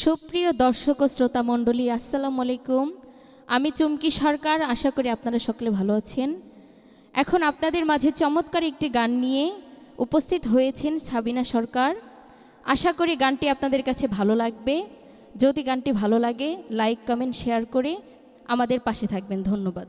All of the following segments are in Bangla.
সুপ্রিয় দর্শক ও শ্রোতা মণ্ডলী, আসসালামু আলাইকুম। আমি চুমকি সরকার, আশা করি আপনারা সকলে ভালো আছেন। এখন আপনাদের মাঝে চমৎকার একটি গান নিয়ে উপস্থিত হয়েছেন সাবিনা সরকার। আশা করি গানটি আপনাদের কাছে ভালো লাগবে। যদি গানটি ভালো লাগে, লাইক, কমেন্ট, শেয়ার করে আমাদের পাশে থাকবেন। ধন্যবাদ।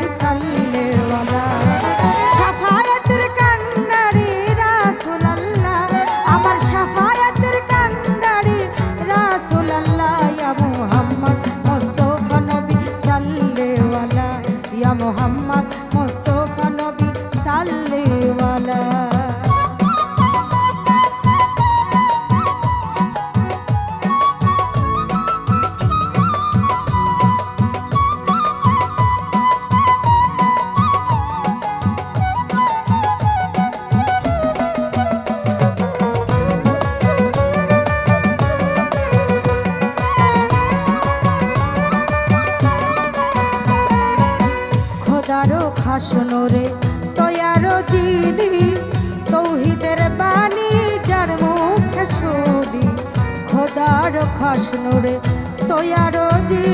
খাসনরে তয়ারো জিনি তৌহিদের বাণী যার মুখে শুনি। খোদারো খাসনরে তয়ারো জিনি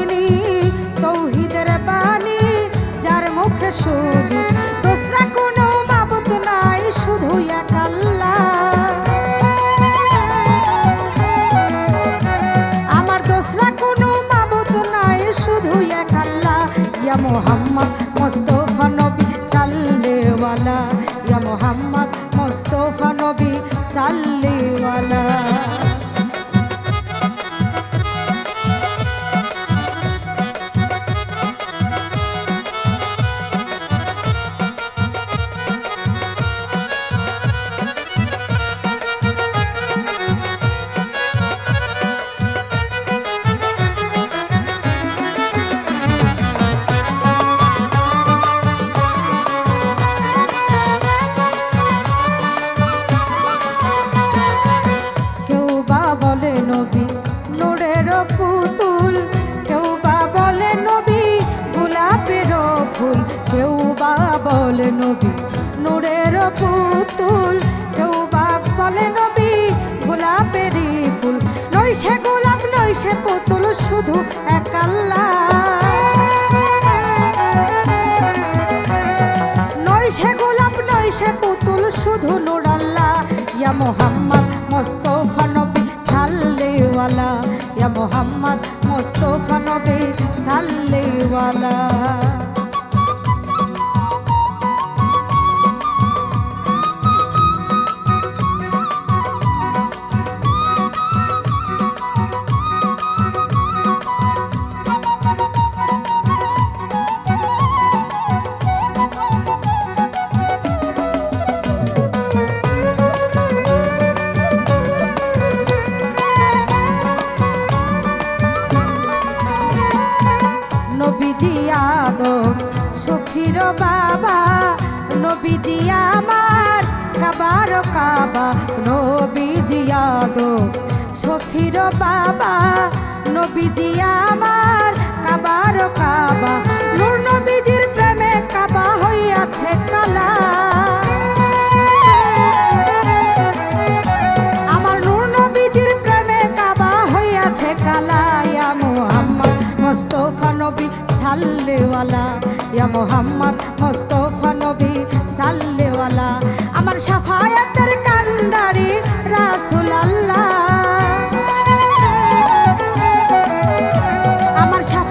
পুতুল। কেউ বা বলে নবী, গোলাপের ফুল। কেউ বলে নবী নোড়ের পুতুল। কেউ বা বলে নবী, গোলাপেরই ফুল। নই সে গোলাপ নই সে পুতুল, শুধু এক আল্লাহ। নয় সে গোলাপ, নয় সে পুতুল, শুধু নুরাল্লাহ ইয়া মোহাম্মদ, মোস্তফা নবী সাল্লেওয়ালা। ইয়া মোহাম্মদ মোস্তফা নবী সাল্লেওয়ালা। নবীজি আমার, কাবার কাবা, নবীজি আদম সফির বাবা, নবীজি আমার, কাবার কাবা। নূর নবীজির প্রেমে কাবা হইয়াছে কালা আমার নূর নবীজির প্রেমে কাবা হইয়াছে কালা ইয়া মোহাম্মদ মোস্তফা নবী সাল্লেওয়ালা। ইয়া মোহাম্মদ আমার সাফায়াতের